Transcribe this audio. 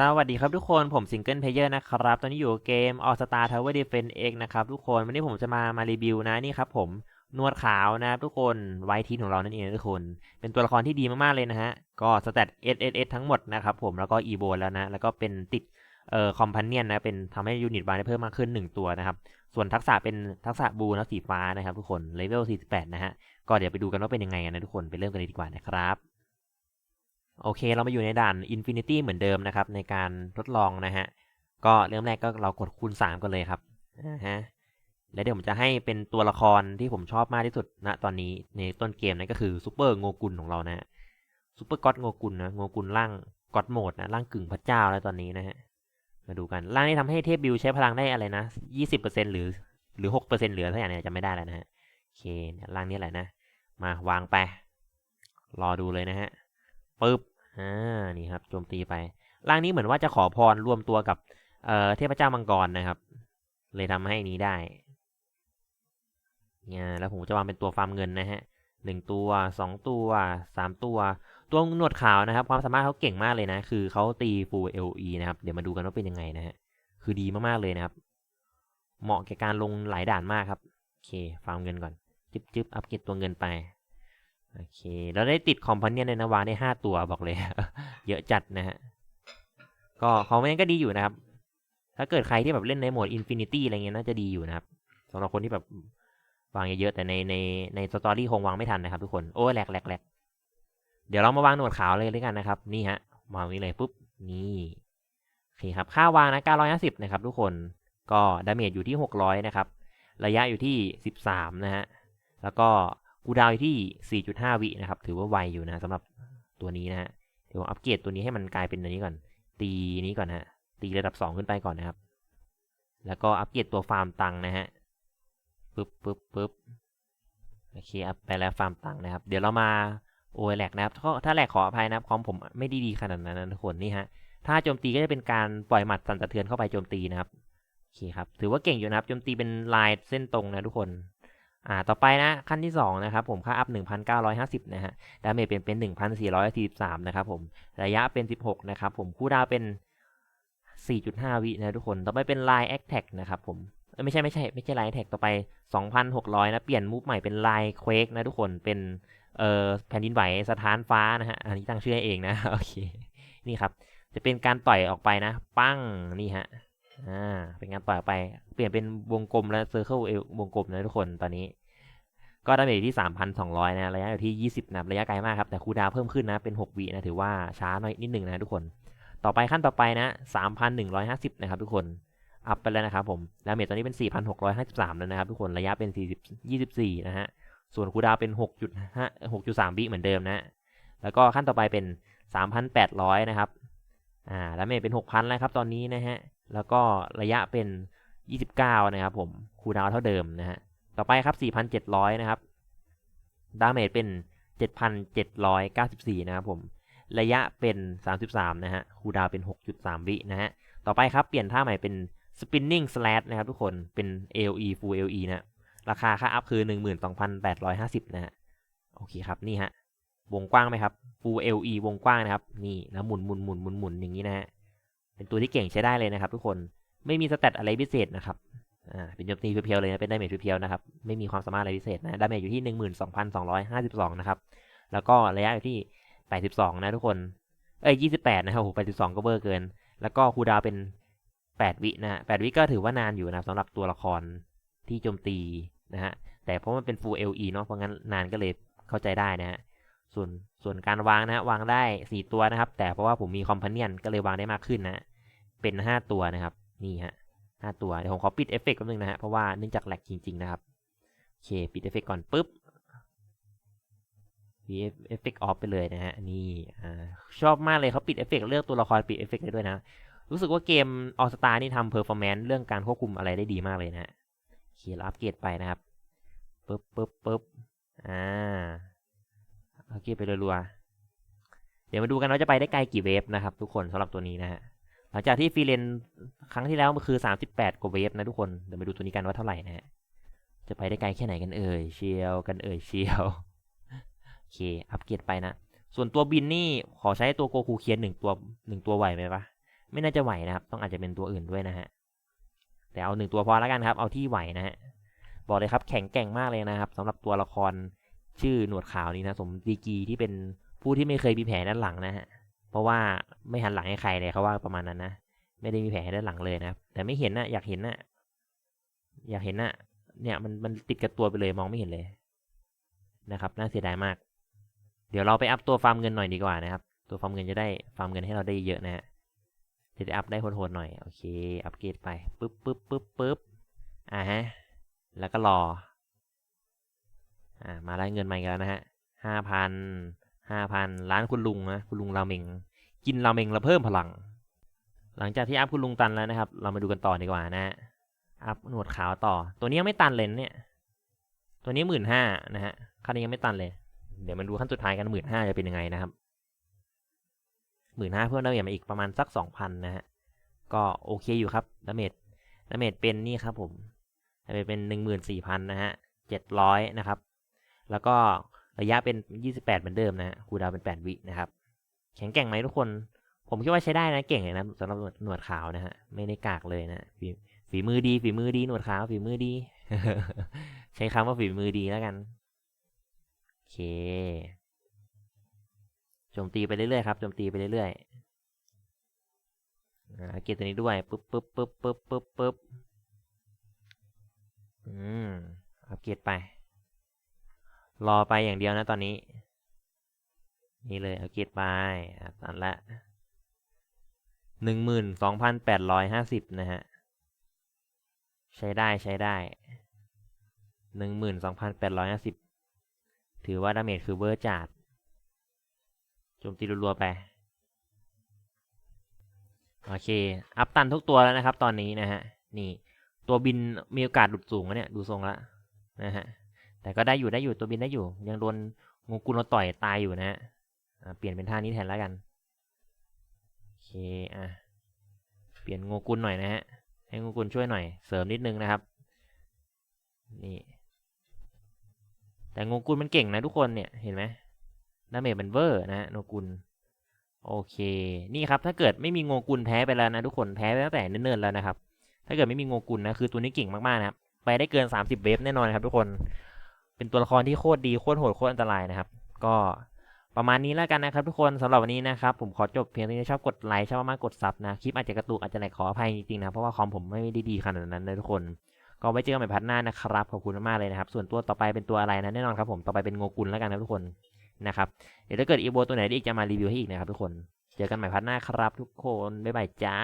สวัสดีครับทุกคนผมซิงเกิลเพลเยอร์นะครับ ตอนนี้อยู่เกม All Star Tower Defense X นะครับทุกคน วันนี้ผมจะมามารีวิวนะนี่ครับผมนวดขาวนะครับทุกคนไวทีของเรานั่นเองทุกคน เป็นตัวละครที่ดีมาก ๆ เลยนะฮะ ก็สแตท S S S ทั้งหมดนะครับผมแล้วก็อีโบแล้วนะ แล้วก็เป็นติดเอ่อคอมพานเนียนนะเป็นทำให้ยูนิตบาร์ได้เพิ่มมากขึ้น 1 ตัวนะครับ ส่วนทักษะเป็นทักษะบูนะสีฟ้านะครับทุกคนเลเวล48นะฮะก็เดี๋ยวไปดูกันว่าเป็นยังไงกันนะทุกคนไปเริ่มกันเลยดีกว่านะครับ โอเค เรามาอยู่ในด่าน Infinity เหมือนเดิมนะครับ ในการทดลองนะฮะ ก็เริ่มแรกก็เรากดคูณ 3 กันเลยครับนะฮะแล้วเดี๋ยวผมจะให้เป็นตัวละครที่ผมชอบมากที่สุดณตอนนี้ในต้นเกมนั่นก็คือซูเปอร์โงกุลของเรานะฮะซูเปอร์ก็อดโงกุลนะโงกุลร่างก็อดโหมดนะร่างกึ่งพระเจ้าแล้วตอนนี้นะฮะมาดูกันร่างนี้ทำให้เทพบิวใช้พลังได้อะไรนะ20%หรือหรือ6%เหลือถ้าอย่างนี้จำไม่ได้แล้วนะฮะโอเคร่างนี้แหละนะ มาวางไป รอดูเลยนะฮะ ปึ๊บอ่านี่ครับโจมตีไปร่างนี้เหมือนว่าจะขอพรรวมตัวกับเอ่อเทพเจ้ามังกรนะครับ เลยทำให้นี้ได้เนี่ยแล้วผมจะวางเป็นตัวฟาร์มเงินนะฮะหนึ่งตัวสองตัวสามตัว ตัวหนวดขาวนะครับ ความสามารถเขาเก่งมากเลยนะ คือเขาตีฟูเอลีนะครับ เดี๋ยวมาดูกันว่าเป็นยังไงนะฮะคือดีมากๆเลยนะครับ เหมาะแก่การลงหลายด่านมากครับโอเคฟาร์มเงินก่อนจึ๊บจึ๊บอัปเกรดตัวเงินไป โอเค แล้วได้ติดคอมพานียนเลยนะวาได้ห้าตัวบอกเลย เยอะจัดนะฮะ ก็คอมพานียนก็ดีอยู่นะครับ ถ้าเกิดใครที่แบบเล่นในโหมดอินฟินิตี้อะไรเงี้ยน่าจะดีอยู่นะครับสำหรับคนที่แบบวางเยอะๆแต่ในในในสตอรี่คงวางไม่ทันนะครับทุกคน โอ้แหลกแหลกแหลกเดี๋ยวเรามาวางหนวดขาวเลยเลยกันนะครับ นี่ฮะวางนี้เลยปุ๊บ นี่โอเคครับ ค่าวางนะ950นะครับทุกคน ก็ดาเมจอยู่ที่ 600 นะครับ ระยะอยู่ที่ 13 นะฮะ แล้วก็ กูดาวที่ 4.5 วินะครับ ถือว่าไวอยู่นะสำหรับตัวนี้นะฮะเดี๋ยวอัปเกรดตัวนี้ให้มันกลายเป็นอันนี้ก่อน ตีนี้ก่อนนะฮะ ตีระดับ 2 ขึ้นไปก่อนนะครับ แล้วก็อัปเกรดตัวฟาร์มตังค์นะฮะปึ๊บปึ๊บปึ๊บโอเคอัพไปแล้วฟาร์มตังค์นะครับ เดี๋ยวเรามาโอ้ยแหลกนะครับก็ถ้าแหลกขออภัยนะครับคอมผมไม่ด้ดีขนาดนั้นนะทุกคนนี่ฮะ ถ้าโจมตีก็จะเป็นการปล่อยหมัดสั่นสะเทือนเข้าไปโจมตีนะครับ โอเคครับ ถือว่าเก่งอยู่นะครับ โจมตีเป็นลายเส้นตรงนะทุกคน อ่าต่อไปนะขั้นที่ 2 นะครับผมค่าอัพ 1,950 นะฮะดาเมจเป็นเป็น 1,443 นะครับผมระยะเป็น 16 นะครับผมคู่ดาวเป็น 4.5 วินะทุกคน ต่อไปเป็นลายแอคแท็กนะครับผมเอ้ยไม่ใช่ไม่ใช่ไม่ใช่ลายแท็กต่อไป 2,600 นะ เปลี่ยนมูฟใหม่เป็นลายเควกนะทุกคนเป็นเอ่อแผ่นดินไหวสถานฟ้านะฮะอันนี้ตั้งชื่อให้เองนะโอเคนี่ครับจะเป็นการต่อยออกไปนะ ปั้งนี่ฮะ อ่า เป็นการต่อไป เปลี่ยนเป็นวงกลมและเซอร์เคิลวงกลมนะทุกคนตอนนี้ ก็ดาเมจที่ 3,200 นะ ระยะอยู่ที่ 20 นะ ระยะไกลมากครับ แต่คูดาวเพิ่มขึ้นนะ เป็น 6 วินะ ถือว่าช้าหน่อยนิดหนึ่งนะทุกคน ต่อไปขั้นต่อไปนะ 3,150 นะครับทุกคน อัพไปแล้วนะครับผม ดาเมจตอนนี้เป็น 4,653 แล้วนะครับทุกคน ระยะเป็น 40 24 นะฮะ ส่วนคูดาวน์เป็น 6.5 6.3 วิเหมือนเดิมนะ แล้วก็ขั้นต่อไปเป็น 3,800 นะครับ อ่า ดาเมจเป็น 6,000 แล้วครับ ตอนนี้นะฮะ แล้วก็ระยะเป็น 29 นะครับผม คูดาวเท่าเดิมนะฮะ ต่อไปครับ 4,700 นะครับ ดาเมจเป็น 7,794 นะครับผม ระยะเป็น 33 นะฮะ คูดาวเป็น 6.3 วินะฮะ ต่อไปครับ เปลี่ยนท่าใหม่เป็น spinning slash นะครับทุกคน เป็น AOE full AOE นะ ราคาค่าอัพคือ 12,850 นะฮะ โอเคครับ นี่ฮะ วงกว้างไหมครับ full LE วงกว้างนะครับ นี่ แล้วหมุนหมุนหมุนหมุนหมุนอย่างนี้นะฮะ เป็นตัวที่เก่งใช้ได้เลยนะครับ ทุกคนไม่มีสเตตอะไรพิเศษนะครับอ่าเป็นโจมตีเพียวๆเลยนะเป็นดาเมจเพียวๆนะครับไม่มีความสามารถอะไรพิเศษนะดาเมจอยู่ที่ 12,252 นะครับ แล้วก็ระยะอยู่ที่ 82 นะทุกคนเอ้ย28 นะครับโอ้โห82 ก็เบอร์เกิน แล้วก็คูดาวเป็น 8 วินะฮะ8วิก็ถือว่านานอยู่นะสำหรับตัวละครที่โจมตีนะฮะแต่เพราะมันเป็น full LE เนาะเพราะงั้นนานก็เลยเข้าใจได้นะฮะ ส่วนส่วนการวางนะฮะวางได้ 4 ตัวนะครับ แต่เพราะว่าผมมีคอมพานียนก็เลยวางได้มากขึ้นนะเป็น 5 ตัวนะครับ นี่ฮะ5ตัวเดี๋ยวผมขอปิดเอฟเฟกต์แป๊บนึงนะฮะเพราะว่าเนื่องจากแหลกจริง ๆ นะครับโอเคปิดเอฟเฟกต์ก่อนปุ๊บมีเอฟเฟกต์ออฟไปเลยนะฮะนี่ชอบมากเลยเขาปิดเอฟเฟกต์เลือกตัวละครปิดเอฟเฟกต์ได้ด้วยนะ รู้สึกว่าเกมออสตานี่ทำเพอร์ฟอร์แมนซ์เรื่องการควบคุมอะไรได้ดีมากเลยนะฮะโอเคแล้วอัปเกรดไปนะครับปึ๊บปึ๊บปึ๊บอ่า อัปเกรดไปรัวๆ เดี๋ยวมาดูกันว่าจะไปได้ไกลกี่เวฟนะครับ ทุกคนสำหรับตัวนี้นะฮะ หลังจากที่ฟรีเลนครั้งที่แล้วมันคือ 38 กว่าเวฟนะทุกคน เดี๋ยวมาดูตัวนี้กันว่าเท่าไหร่นะฮะ จะไปได้ไกลแค่ไหนกันเอ่ยเชียวกันเอ่ยเชียว โอเค อัปเกรดไปนะ ส่วนตัวบินนี่ขอใช้ตัวโกคูเคียนหนึ่งตัวหนึ่งตัวไหวไหมปะไม่น่าจะไหวนะครับ ต้องอาจจะเป็นตัวอื่นด้วยนะฮะ แต่เอาหนึ่งตัวพอแล้วกันครับ เอาที่ไหวนะฮะ บอกเลยครับแข็งแกร่งมากเลยนะครับสำหรับตัวละคร ชื่อหนวดขาวนี้นะสมดีกีที่เป็นผู้ที่ไม่เคยมีแผลด้านหลังนะฮะเพราะว่าไม่หันหลังให้ใครเลยเขาว่าประมาณนั้นนะไม่ได้มีแผลด้านหลังเลยนะแต่ไม่เห็นนะอยากเห็นนะอยากเห็นนะเนี่ยมันมันติดกับตัวไปเลยมองไม่เห็นเลยนะครับน่าเสียดายมาก เดี๋ยวเราไปอัพตัวฟาร์มเงินหน่อยดีกว่านะครับ ตัวฟาร์มเงินจะได้ฟาร์มเงินให้เราได้เยอะนะฮะจะได้อัพได้โหดๆหน่อยโอเค อัพเกรดไปปึ๊บปึ๊บปึ๊บปึ๊บอ่าฮะแล้วก็รอ อ่ามาได้เงินมาอีกแล้วนะฮะห้าพันห้าพันร้านคุณลุงนะคุณลุงราเมงกินราเมงแล้วเพิ่มพลัง หลังจากที่อัพคุณลุงตันแล้วนะครับ เรามาดูกันต่อดีกว่านะฮะอัพหนวดขาวต่อ ตัวนี้ยังไม่ตันเลยนเนี่ย ตัวนี้หมื่นห้านะฮะขั้นนี้ยังไม่ตันเลย เดี๋ยวมาดูขั้นสุดท้ายกันหมื่นห้าจะเป็นยังไงนะครับหมื่นห้าเพิ่มดาเมจมาอีกประมาณสักสองพันนะฮะ ก็โอเคอยู่ครับดาเมจดาเมจเป็นนี่ครับผมดาเมจเป็นหนึ่งหมื่นสี่พันนะฮะเจ็ดร้อยนะครับ แล้วก็ระยะเป็นยี่สิบแปดเหมือนเดิมนะคูดาวเป็นแปดวินะครับ แข็งแกร่งไหมทุกคน ผมคิดว่าใช้ได้นะ เก่งเลยนะสำหรับหนวดขาวนะฮะ ไม่ได้กากเลยนะ ฝีฝีมือดี ฝีมือดี หนวดขาว ฝีมือดี ใช้คำว่าฝีมือดีแล้วกัน โอเค โจมตีไปเรื่อยๆครับ โจมตีไปเรื่อยๆอ่าเกตตัวนี้ด้วย ปึ๊บปึ๊บปึ๊บปึ๊บปึ๊บปึ๊บอืมอัปเกรดไป รอไปอย่างเดียวนะตอนนี้ นี่เลยเอัปเกรดไปอะตันละหนึ่งหมื่นสองพันแปดร้อยห้าสิบนะฮะ ใช้ได้ใช้ได้หนึ่งหมื่นสองพันแปดร้อยห้าสิบถือว่าดาเมจคือเวอร์จัดโจมตีรัวๆไป โอเค อัพตันทุกตัวแล้วนะครับตอนนี้นะฮะ นี่ ตัวบินมีโอกาสหลุดสูงนะเนี่ย ดูทรงละนะฮะ แต่ก็ได้อยู่ได้อยู่ตัวบินได้อยู่ ยังโดนงูกุลต่อยตายอยู่นะฮะเปลี่ยนเป็นท่านี้แทนแล้วกันโอเคอะเปลี่ยนงูกุลหน่อยนะฮะให้งูกุลช่วยหน่อยเสริมนิดนึงนะครับนี่แต่งูกุลมันเก่งนะทุกคนเนี่ยเห็นไหมดาเมจมันเวอร์นะฮะโนกุลโอเคนี่ครับถ้าเกิดไม่มีโงกุลแพ้ไปแล้วนะทุกคนแพ้ไปตั้งแต่เนิ่นๆแล้วนะครับถ้าเกิดไม่มีโงกุลนะคือตัวนี้เก่งมากๆนะครับไปได้เกิน 30 เวฟแน่นอนครับทุกคน เป็นตัวละครที่โคตรดีโคตรโหดโคตรอันตรายนะครับ ก็ประมาณนี้แล้วกันนะครับทุกคนสำหรับวันนี้นะครับ ผมขอจบเพียงเท่านี้ชอบกดไลค์ชอบมากกดซับนะ คลิปอาจจะกระตุกอาจจะแหลกขออภัยจริงๆนะ เพราะว่าคอมผมไม่ได้ดีขนาดนั้นเลยทุกคน ก็ไว้เจอกันใหม่พัดหน้านะครับ ขอบคุณมากเลยนะครับ ส่วนตัวต่อไปเป็นตัวอะไรนะแน่นอนครับผมต่อไปเป็นโงกุลแล้วกันนะทุกคนนะครับเดี๋ยวถ้าเกิดอีโบตัวไหนอีกจะมารีวิวให้อีกนะครับทุกคน เจอกันใหม่พัดหน้าครับ ทุกคนบ๊ายบายจ้า